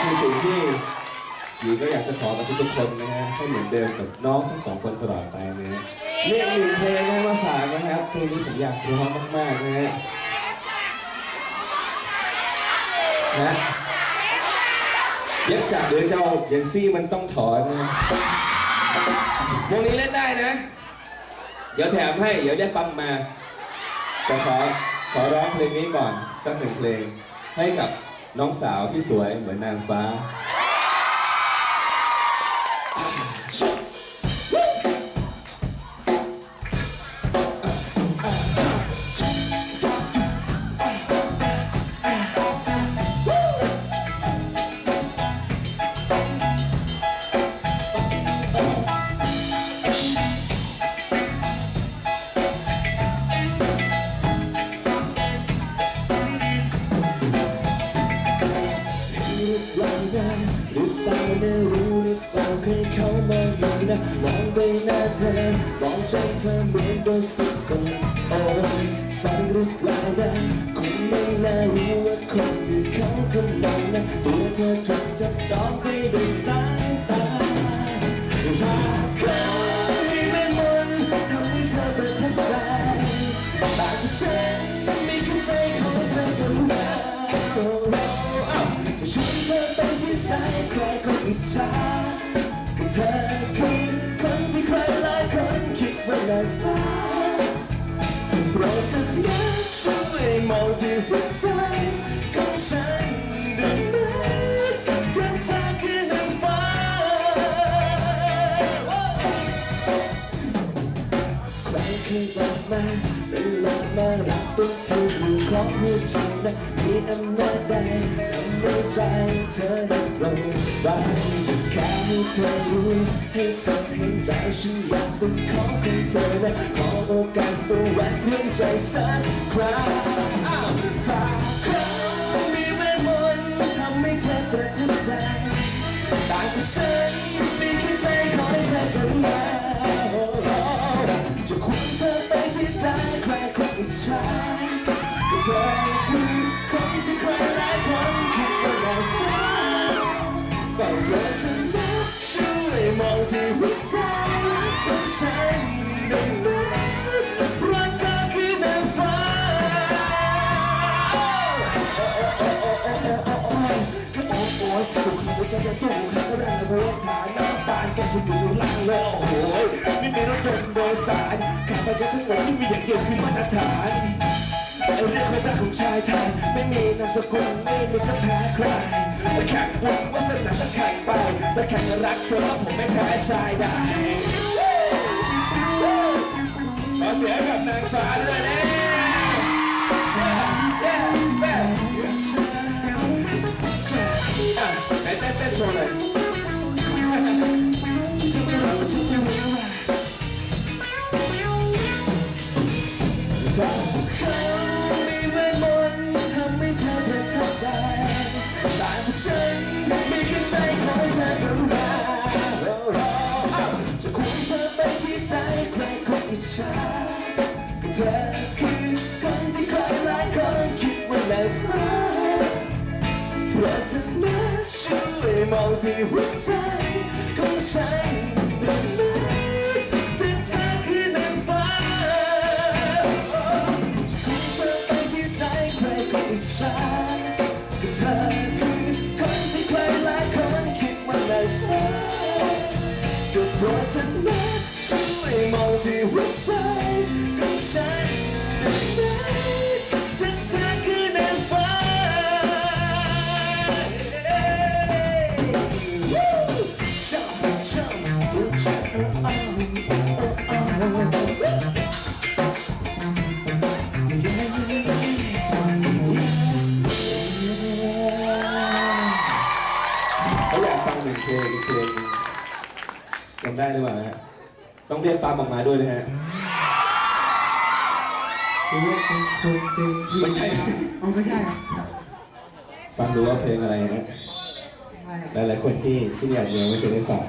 คือสิ่งที่หญิงก็อยากจะขอกับทุกๆคนนะฮะให้เหมือนเดิมกับน้องทั้งสองคนตลอดไปนะฮะเรียกหนึ่งเพลงนะมาฝากนะครับเพลงนี้ผมอยากร้องมากๆนะฮะนะเย็บจับเดี๋ยวเจ้าเยนซี่มันต้องถอนนะวงนี้เล่นได้นะ เดี๋ยวแถมให้ เดี๋ยวได้ปั๊มมาแต่ขอขอร้องเพลงนี้ก่อนสักหนึ่งเพลงให้กับ น้องสาวที่สวยเหมือนนางฟ้า รือเปล่าไม่รู้หรือเปล่าเคยเข้ามาอยู่นะมองใบหน้าเธอมองใจเธอเหมือนโดนสะกดโอ้ยฝันหรือเปล่านะคงไม่น่ารู้ว่าคนที่เขากำลังนะตัวเธอถูกจับจ้องไปด้วยสายตาถ้าเขาไม่มนทำให้เธอประทับใจแต่ฉันไม่เข้าใจของเธอกันมาจะชวนเธอไปที่ใด อิจฉาก็เธอคือคนที่ใครหลายคนคิดว่านางฟ้าโปรดเธอนะช่วยมองที่หัวใจของฉันได้ไหมเธอเธอคือนางฟ้าใครเคยบอกมาเวลามารักต้องคือเรื่อของหัวใจนะมีอำนาจใด ให้ใจเธอนั้โปร่งเบาแค่ให้เธอรู้ให้เธอเห็นใจฉันอยากเป็นของของเธอนะขอโอกาสสวัสดิ์เลื่อใจสักครั้งอ้าวถ้าเขามีเวทมนทำให้เธอประทับใจต่างกับฉันมีแค่ใจขอให้เธอกันมาจะควงเธอไปที่ใดใครคงอิจฉาก็เธอ ที่หัวใจของฉันได้ไหมเพราะเธอคือนางฟ้าขโมยโอยถูกหัวใจจะสู้ขับแรงหัวฐานน้ำตาลกันสุดอยู่ล่างโลกโอ้โหไม่มีรถยนต์โดยสารขับไปจะทั้งหมดที่มีอย่างเดียวคือมาตรฐาน ชายไทย ไม่มีนามสกุลไม่มีคาถาใครแต่แข่งวนวาสนาจะแข่งไปแต่แข่งรักเธอผมไม่แพ้ชายใดขอเสียงกับนางฟ้าด้วยนะอะไหนเต้นเต้นโชว์หน่อยจะไม่รักจะไม่รู้ว่า แต่ผู้ฉันมีแค่ใจขอให้เธอกรุณาจะควงเธอไปที่ใดใครก็อิจฉาเธอคือคนที่ใครหลายคนคิดว่านางฟ้าเพราะเธอนะช่วยมองที่หัวใจของฉันด้ไหมถึงเธอคือนางฟ้าจะควงเธอไปที่ใดใครก็อิจฉา นะช่วยมองที่หัวใจของฉันำได้หรือเปล่าฮะต้องเรียกปาล์มออกมาด้วยนะฮะหรือว่าเป็นคนจริงที่ไม่ใช่อ๋อไม่ใช่ครับฟังดูว่าเพลงอะไรฮะไม่ครับหลายๆคนที่ที่อยากยังไม่เคยได้ฟัง